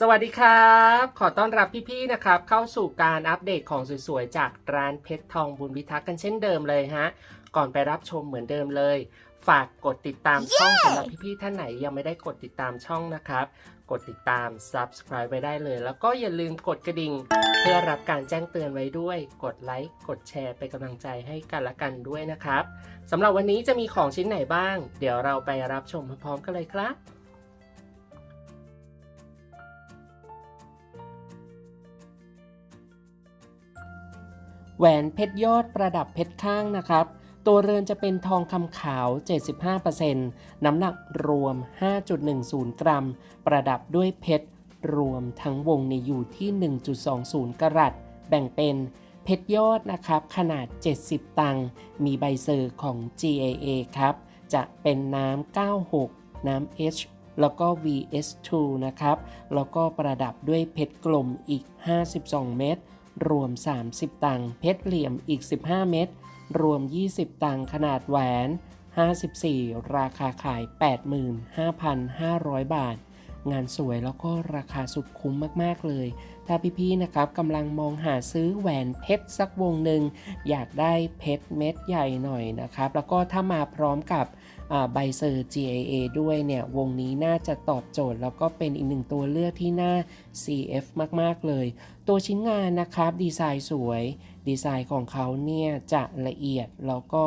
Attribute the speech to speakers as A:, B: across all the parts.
A: สวัสดีครับ ขอต้อนรับพี่ๆนะครับ เข้าสู่การอัปเดตของสวยๆ จากร้านเพชรทองบุญพิทักษ์กันเช่นเดิมเลยฮะ ก่อนไปรับชมเหมือนเดิมเลย ฝากกดติดตามช่องสำหรับพี่ๆท่านไหนยังไม่ได้กดติดตามช่องนะครับ กดติดตาม subscribe ไว้ได้เลย แล้วก็อย่าลืมกดกระดิ่ง เพื่อรับการแจ้งเตือนไว้ด้วย กดไลค์กดแชร์เป็นกำลังใจให้กันและกันด้วยนะครับสำหรับวันนี้จะมีของชิ้นไหนบ้าง เดี๋ยวเราไปรับชมพร้อมๆกันเลยครับ แหวนเพชรยอดประดับเพชรข้างนะครับ ตัวเรือนจะเป็นทองคำขาว 75%น้ำหนักรวม 5.10 กรัม ประดับด้วยเพชรรวมทั้งวงในอยู่ที่ 1.20 กรัตแบ่งเป็นเพชรยอดนะครับ ขนาด 70 ตังค์มีใบเซอร์ของ GAA ครับ จะเป็นน้ำ 96 น้ำ H แล้วก็ VS2 นะครับ แล้วก็ประดับด้วยเพชรกลมอีก 52 เม็ด รวม 30 ตังค์เพชรเหลี่ยมอีก 15 เม็ดรวม 20 ตังค์ขนาดแหวน 54 ราคาขาย 85,500 บาท งานสวยแล้วก็ราคาสุดคุ้มมากๆเลย ถ้าพี่ๆนะครับกำลังมองหาซื้อแหวนเพชรสักวงหนึ่งอยากได้เพชรเม็ดใหญ่หน่อยนะครับ แล้วก็ถ้ามาพร้อมกับ ใบเซอร์ GAA ด้วยเนี่ยวงนี้น่าจะตอบโจทย์ แล้วก็เป็นอีกหนึ่งตัวเลือกที่น่า CF มาก ๆ เลย ตัวชิ้นงานนะครับ ดีไซน์สวย ดีไซน์ของเขาเนี่ยจะละเอียดแล้วก็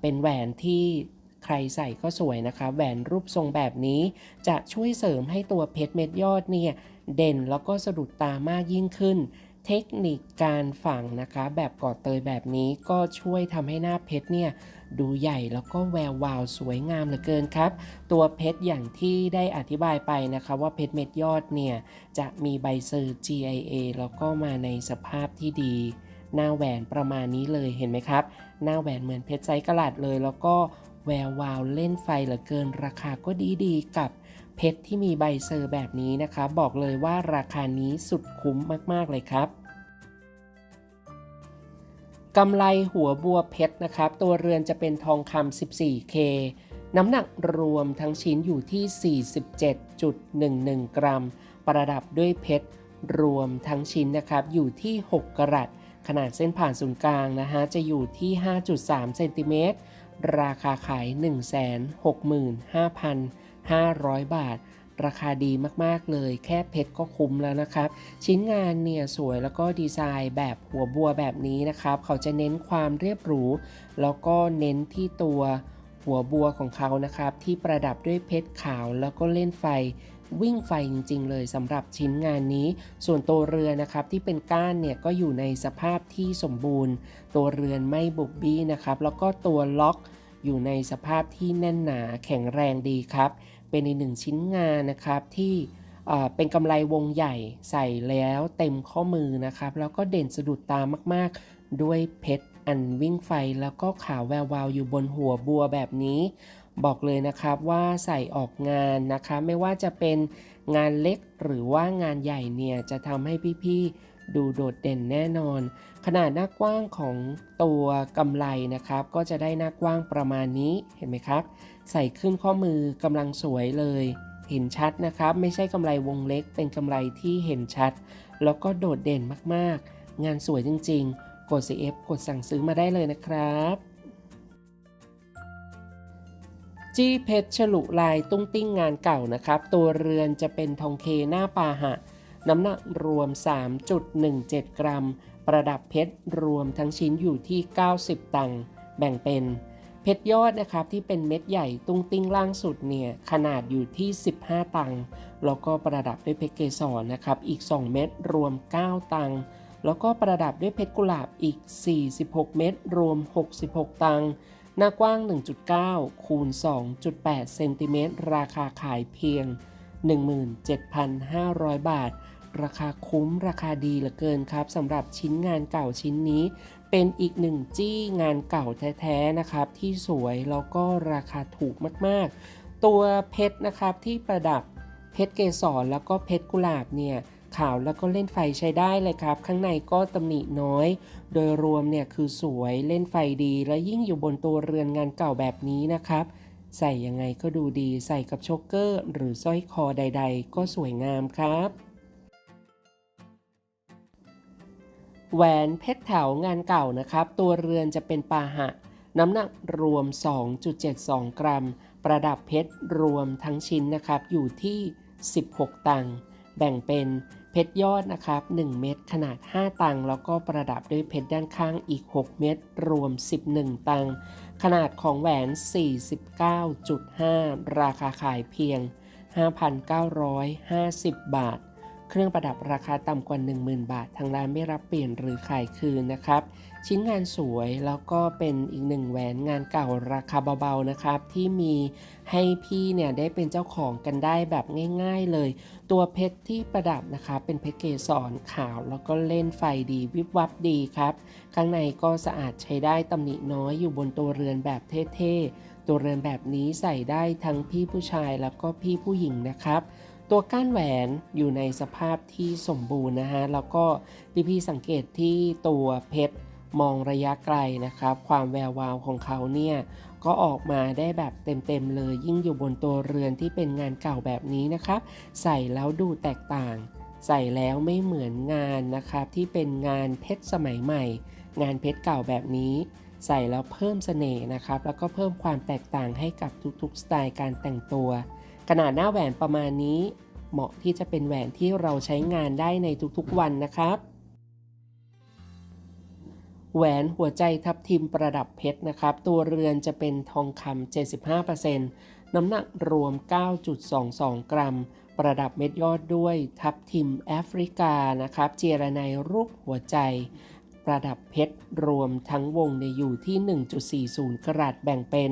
A: เป็นแหวนที่ใครใส่ก็สวยนะคะแหวนรูปทรงแบบนี้ จะช่วยเสริมให้ตัวเพชรเม็ดยอดเนี่ยเด่นแล้วก็สะดุดตามากยิ่งขึ้น เทคนิคการฝังนะคะ แบบกอดเตยแบบนี้ก็ช่วยทำให้หน้าเพชรเนี่ย ดูใหญ่แล้วก็แวววาวสวยงามเหลือเกินครับ ตัวเพชรอย่างที่ได้อธิบายไปนะคะว่าเพชรเม็ดยอดเนี่ย จะมีใบเซอร์ GIA แล้วก็มาในสภาพที่ดี หน้าแหวนประมาณนี้เลยเห็นไหมครับ หน้าแหวนเหมือนเพชรไซส์กะลัดเลย แล้วก็แวววาวเล่นไฟเหลือเกิน ราคาก็ดีดีๆกับเพชรที่มีใบเซอร์แบบนี้นะคะ บอกเลยว่าราคานี้สุดคุ้มมากๆเลยครับ กำไรหัวบัวเพชรนะครับ ตัวเรือนจะเป็นทองคำ 14K น้ำหนักรวมทั้งชิ้นอยู่ที่ 47.11 กรัม ประดับด้วยเพชรรวมทั้งชิ้นนะครับ อยู่ที่ 6 กรัต ขนาดเส้นผ่านศูนย์กลางนะฮะ จะอยู่ที่ 5.3 เซนติเมตร ราคาขาย 165,500 บาท ราคาดีมากๆเลย แค่เพชรก็คุ้มแล้วนะครับ ชิ้นงานเนี่ยสวยแล้วก็ดีไซน์แบบหัวบัวแบบนี้นะครับ เขาจะเน้นความเรียบหรู แล้วก็เน้นที่ตัวหัวบัวของเขานะครับ ที่ประดับด้วยเพชรขาวแล้วก็เล่นไฟวิ่งไฟจริง ๆ เลยสำหรับชิ้นงานนี้ ส่วนตัวเรือนะครับที่เป็นก้านเนี่ยก็อยู่ในสภาพที่สมบูรณ์ ตัวเรือนไม่บุบบี้นะครับ แล้วก็ตัวล็อกอยู่ในสภาพที่แน่นหนาแข็งแรงดีครับ เป็นอีกหนึ่งชิ้นงานนะครับที่เป็นกำไรวงใหญ่ใส่แล้วเต็มข้อมือนะครับ แล้วก็เด่นสะดุดตามากๆ ด้วยเพชรอันวิ่งไฟแล้วก็ขาวแวววาวอยู่บนหัวบัวแบบนี้ บอกเลยนะครับว่าใส่ออกงานนะคะ ไม่ว่าจะเป็นงานเล็กหรือว่างานใหญ่เนี่ยจะทำให้พี่ๆ ดูโดดเด่นแน่นอน ขนาดหน้ากว้างของตัวกำไรนะครับ ก็จะได้หน้ากว้างประมาณนี้เห็นไหมครับ ใส่ขึ้นข้อมือกำลังสวยเลย เห็นชัดนะครับ ไม่ใช่กำไรวงเล็ก เป็นกำไรที่เห็นชัด แล้วก็โดดเด่นมากๆ งานสวยจริง ๆ กด CF กดสั่งซื้อมาได้เลยนะครับจี้เพชรฉลุลายตุ้งติ้งงานเก่านะครับ ตัวเรือนจะเป็นทองเคหน้าปาหะ น้ำหนักรวม 3.17 กรัม ประดับเพชรรวมทั้งชิ้นอยู่ที่ 90 ตังค์แบ่งเป็น เพชรยอดนะครับที่เป็นเม็ดใหญ่ตุ้งติ้งล่างสุดเนี่ยขนาดอยู่ที่ 15 ตังค์แล้วก็ประดับด้วยเพชรเกสรนะครับอีก 2 เม็ดรวม 9 ตังค์แล้วก็ประดับด้วยเพชรกุหลาบอีก 46 เม็ดรวม 66 ตังค์หน้ากว้าง 1.9 คูณ 2.8 เซนติเมตร ราคาขายเพียง 17,500 บาท ราคาคุ้มราคาดีเหลือเกินครับสำหรับชิ้นงานเก่าชิ้นนี้ เป็นอีกหนึ่งจี้งานเก่าแท้ๆนะครับ ที่สวยแล้วก็ราคาถูกมากๆ ตัวเพชรนะครับที่ประดับเพชรเกสรแล้วก็เพชรกุหลาบเนี่ยขาวแล้วก็เล่นไฟใช้ได้เลยครับ ข้างในก็ตำหนิน้อย โดยรวมเนี่ยคือสวยเล่นไฟดี และยิ่งอยู่บนตัวเรือนงานเก่าแบบนี้นะครับ ใส่ยังไงก็ดูดีใส่กับโชกเกอร์ หรือสร้อยคอใด ๆ ก็สวยงามครับ แหวนเพชรแถวงานเก่านะครับ ตัวเรือนจะเป็นปาหะ น้ำหนักรวม 2.72 กรัม ประดับเพชรรวมทั้งชิ้นนะครับ อยู่ที่ 16 ตังค์แบ่งเป็นเพชรยอดนะครับ 1 เม็ดขนาด 5 ตังค์แล้วก็ประดับด้วยเพชรด้านข้างอีก 6 เม็ดรวม 11 ตังค์ขนาดของแหวน 49.5 ราคาขายเพียง 5,950 บาท เครื่องประดับราคาต่ำกว่า 10,000 บาท ทางร้านไม่รับเปลี่ยนหรือขายคืนนะครับ ชิ้นงานสวยแล้วก็เป็นอีกหนึ่งแหวนงานเก่าราคาเบาๆนะครับ ที่มีให้พี่เนี่ยได้เป็นเจ้าของกันได้แบบง่าย ๆเลย ตัวเพชรที่ประดับนะคะ เป็นเพชรเกสรขาวแล้วก็เล่นไฟดีวิบวับดีครับ ข้างในก็สะอาดใช้ได้ตำหนิน้อยอยู่บนตัวเรือนแบบเท่ๆตัวเรือนแบบนี้ใส่ได้ทั้งพี่ผู้ชายแล้วก็พี่ผู้หญิงนะครับ ตัวก้านแหวนอยู่ในสภาพที่สมบูรณ์นะฮะ แล้วก็พี่ๆสังเกตที่ตัวเพชรมองระยะไกลนะครับ ความแวววาวของเขาเนี่ย ก็ออกมาได้แบบเต็มๆเลย ยิ่งอยู่บนตัวเรือนที่เป็นงานเก่าแบบนี้นะครับ ใส่แล้วดูแตกต่าง ใส่แล้วไม่เหมือนงานนะครับ ที่เป็นงานเพชรสมัยใหม่ งานเพชรเก่าแบบนี้ ใส่แล้วเพิ่มเสน่ห์นะครับ แล้วก็เพิ่มความแตกต่างให้กับทุกๆสไตล์การแต่งตัว ขนาดหน้าแหวนประมาณนี้ เหมาะที่จะเป็นแหวนที่เราใช้งานได้ในทุกๆวันนะครับ แหวนหัวใจทับทิมประดับเพชรนะครับ ตัวเรือนจะเป็นทองคำ75%น้ำหนักรวม 9.22 กรัม ประดับเม็ดยอดด้วยทับทิมแอฟริกานะครับ เจรไนรูปหัวใจ ประดับเพชรรวมทั้งวงในอยู่ที่ 1.40 กรัตแบ่งเป็น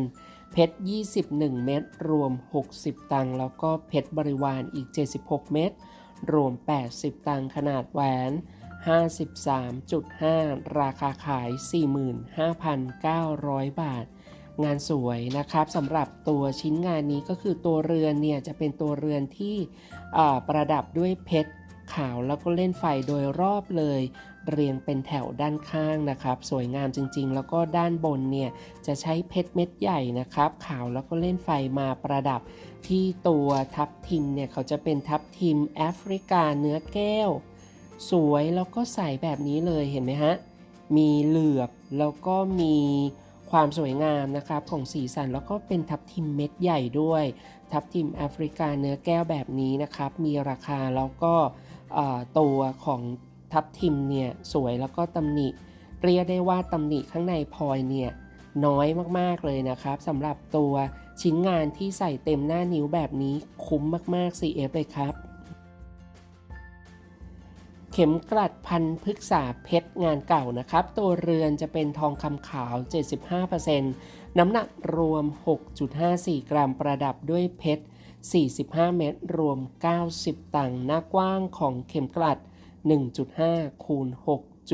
A: เพชร 21 เม็ดรวม 60 ตังค์แล้วก็เพชรบริวารอีก 76 เม็ดรวม 80 ตังค์ขนาดแหวน 53.5 ราคาขาย 45,900 บาท งานสวยนะครับสำหรับตัวชิ้นงานนี้ก็คือตัวเรือนเนี่ยจะเป็นตัวเรือนที่ประดับด้วยเพชรขาวแล้วก็เล่นไฟโดยรอบเลย เรียงเป็นแถวด้านข้างนะครับ สวยงามจริงๆ แล้วก็ด้านบนเนี่ยจะใช้เพชรเม็ดใหญ่นะครับ ขาวแล้วก็เล่นไฟมาประดับที่ตัวทับทิมเนี่ยเขาจะเป็นทับทิมแอฟริกาเนื้อแก้ว สวยแล้วก็ใสแบบนี้เลยเห็นไหมฮะ มีเหลือบแล้วก็มีความสวยงามนะครับของสีสันแล้วก็เป็นทับทิมเม็ดใหญ่ด้วย ทับทิมแอฟริกาเนื้อแก้วแบบนี้นะครับ มีราคาแล้วก็ตัวของ ทับทิมเนี่ยสวยแล้วก็ตำหนิ เรียกได้ว่าตำหนิข้างในพลอยเนี่ยน้อยมากๆเลยนะครับสำหรับตัวชิ้นงานที่ใส่เต็มหน้านิ้วแบบนี้คุ้มมากๆ CF เลยครับ เข็มกลัดพันพฤกษาเพชรงานเก่านะครับ ตัวเรือนจะเป็นทองคำขาว 75%น้ำหนักรวม 6.54 กรัมประดับด้วยเพชร45 เม็ดรวม 90 ตังค์หน้ากว้างของเข็มกลัด 1.5 คูณ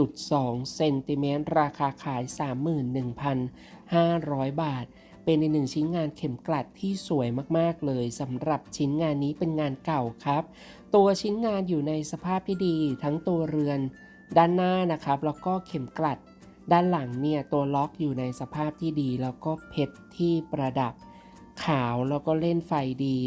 A: 6.2 เซนติเมตร ราคาขาย 31,500 บาท เป็นในหนึ่งชิ้นงานเข็มกลัดที่สวยมากๆเลยสำหรับชิ้นงานนี้เป็นงานเก่าครับ ตัวชิ้นงานอยู่ในสภาพที่ดี ทั้งตัวเรือนด้านหน้านะครับ แล้วก็เข็มกลัด ด้านหลังเนี่ยตัวล็อกอยู่ในสภาพที่ดี แล้วก็เพชรที่ประดับขาวแล้วก็เล่นไฟดี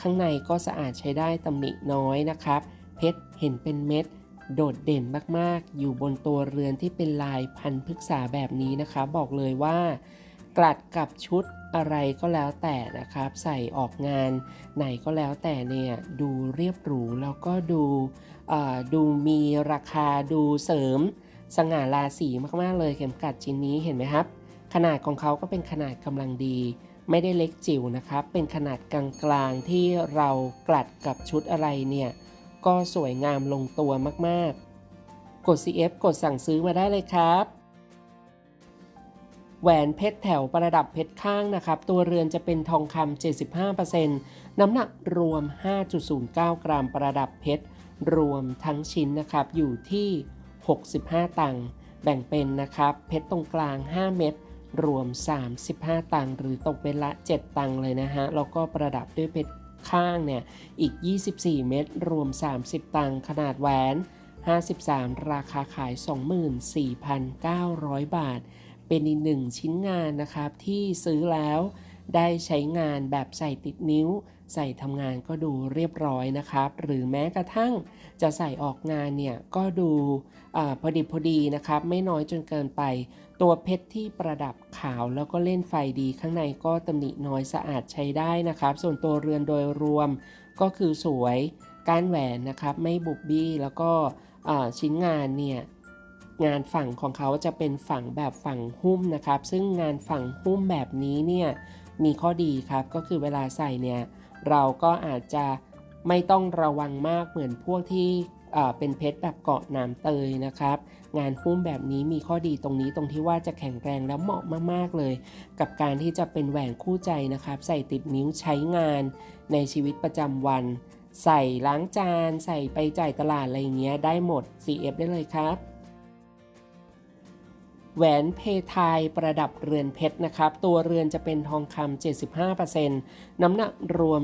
A: ข้างในก็สะอาดใช้ได้ตำหนิน้อยนะครับ เพชรเห็นเป็นเม็ด โดดเด่นมากๆ อยู่บนตัวเรือนที่เป็นลายพันพฤกษาแบบนี้นะคะ บอกเลยว่ากลัดกับชุดอะไรก็แล้วแต่นะครับ ใส่ออกงานไหนก็แล้วแต่เนี่ยดูเรียบหรูแล้วก็ดูดูมีราคาดูเสริมสง่าราศีมากๆเลยเข็มกลัดชิ้นนี้เห็นไหมครับ ขนาดของเขาก็เป็นขนาดกำลังดี ไม่ได้เล็กจิ๋วนะครับ เป็นขนาดกลางๆที่เรากลัดกับชุดอะไรเนี่ย ก็สวยงามลงตัวมากๆ กด CF กดสั่งซื้อมาได้เลยครับแหวนเพชรแถวประดับเพชรข้างนะครับ ตัวเรือนจะเป็นทองคำ75%น้ำหนักรวม 5.09 กรัมประดับเพชร รวมทั้งชิ้นนะครับ อยู่ที่ 65 ตังค์แบ่งเป็นนะครับ เพชรตรงกลาง 5 เม็ดรวม 35 ตังค์หรือตกเป็นละ 7 ตังค์เลยนะฮะ แล้วก็ประดับด้วยเพชร ข้างเนี่ยอีก 24 เม็ดรวม 30 ตังค์ขนาดแหวน 53 ราคาขาย 24,900 บาท เป็นอีกหนึ่งชิ้นงานนะครับที่ซื้อแล้วได้ใช้งานแบบใส่ติดนิ้ว ใส่ทำงานก็ดูเรียบร้อยนะครับ หรือแม้กระทั่งจะใส่ออกงานเนี่ยก็ดูอพอดีพอดีนะครับ ไม่น้อยจนเกินไป ตัวเพชรที่ประดับขาวแล้วก็เล่นไฟดีข้างในก็ตำหนิน้อยสะอาดใช้ได้นะครับ ส่วนตัวเรือนโดยรวมก็คือสวยก้านแหวนนะครับไม่บุบบี้แล้วก็ชิ้นงานเนี่ยงานฝั่งของเขาจะเป็นฝั่งแบบฝั่งหุ้มนะครับ ซึ่งงานฝั่งหุ้มแบบนี้เนี่ยมีข้อดีครับก็คือเวลาใส่เนี่ย เราก็อาจจะไม่ต้องระวังมากเหมือนพวกที่เป็นเพชรแบบเกาะนามเตยนะครับ งานหุ้มแบบนี้มีข้อดีตรงนี้ตรงที่ว่าจะแข็งแรงและเหมาะมากๆเลย กับการที่จะเป็นแหวนคู่ใจนะครับ ใส่ติดนิ้วใช้งานในชีวิตประจำวัน ใส่ล้างจาน ใส่ไปจ่ายตลาดอะไรเงี้ยได้หมด CF ได้เลยครับ แหวนเพทายประดับเรือนเพชรนะครับ ตัวเรือนจะเป็นทองคำ75%น้ำหนักรวม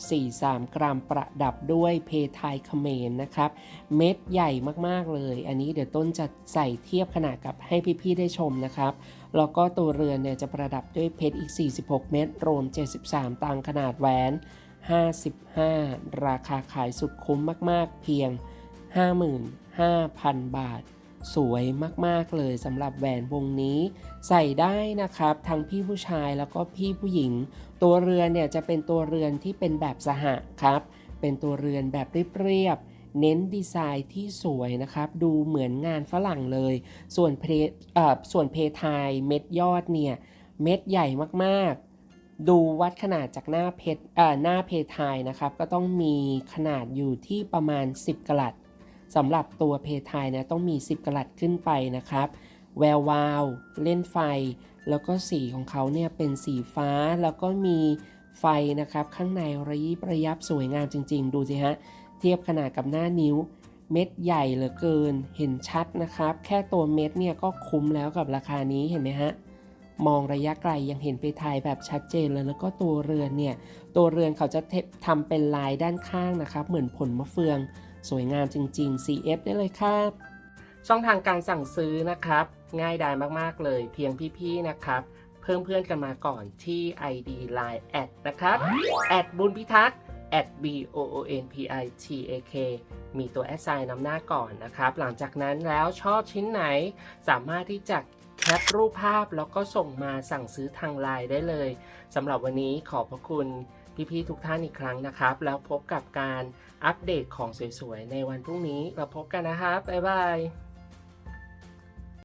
A: 13.43 กรัมประดับด้วยเพทายเขมรนะครับ เม็ดใหญ่มากๆเลย อันนี้เดี๋ยวต้นจะใส่เทียบขนาดกับให้พี่ๆได้ชมนะครับ แล้วก็ตัวเรือนเนี่ยจะประดับด้วยเพชรอีก 46 เม็ดรวม 73 ตังขนาดแหวน 55 ราคาขายสุดคุ้มมากๆ เพียง 55,000 บาท สวยมากๆเลยสำหรับแหวนวงนี้ใส่ได้นะครับ ทั้งพี่ผู้ชายแล้วก็พี่ผู้หญิง ตัวเรือนเนี่ยจะเป็นตัวเรือนที่เป็นแบบสหะครับ เป็นตัวเรือนแบบเรียบๆเน้นดีไซน์ที่สวยนะครับ ดูเหมือนงานฝรั่งเลย ส่วนเพส่วนเพทายเม็ดยอดเนี่ย เม็ดใหญ่มากๆ ดูวัดขนาดจากหน้าเพชรหน้าเพทายนะครับ ก็ต้องมีขนาดอยู่ที่ประมาณ 10กลัด สำหรับตัวเพทายนะต้องมี 10 กลัดขึ้นไปนะครับ แวววาว เล่นไฟ แล้วก็สีของเขาเนี่ยเป็นสีฟ้าแล้วก็มีไฟนะครับ ข้างในระยิบระยับสวยงามจริง ๆ ดูสิฮะ เทียบขนาดกับหน้านิ้ว เม็ดใหญ่เหลือเกิน เห็นชัดนะครับ แค่ตัวเม็ดเนี่ยก็คุ้มแล้วกับราคานี้เห็นไหมฮะมองระยะไกลยังเห็นไปทายแบบชัดเจนเลย แล้วก็ตัวเรือนเนี่ย ตัวเรือนเขาจะเททำเป็นลายด้านข้างนะครับ เหมือนผลมะเฟือง สวยงามจริง ๆ CF ได้เลยครับ ช่องทางการสั่งซื้อนะครับ ง่ายดายมากๆเลย เพียงพี่ๆนะครับ เพิ่มเพื่อนกันมาก่อนที่ ID Line แอดนะครับแอดบุญพิทักษ์ at b o o n p i t a k มีตัวแอดไซน์นำหน้าก่อนนะครับ หลังจากนั้นแล้วชอบชิ้นไหน สามารถที่จะแคปรูปภาพแล้วก็ส่งมาสั่งซื้อทางไลน์ได้เลยสำหรับวันนี้ขอบพระคุณ พี่ๆทุกท่านอีกครั้งนะครับ แล้วพบกับการอัปเดตของสวยๆ ในวันพรุ่งนี้เราพบกันนะครับ บ๊ายบาย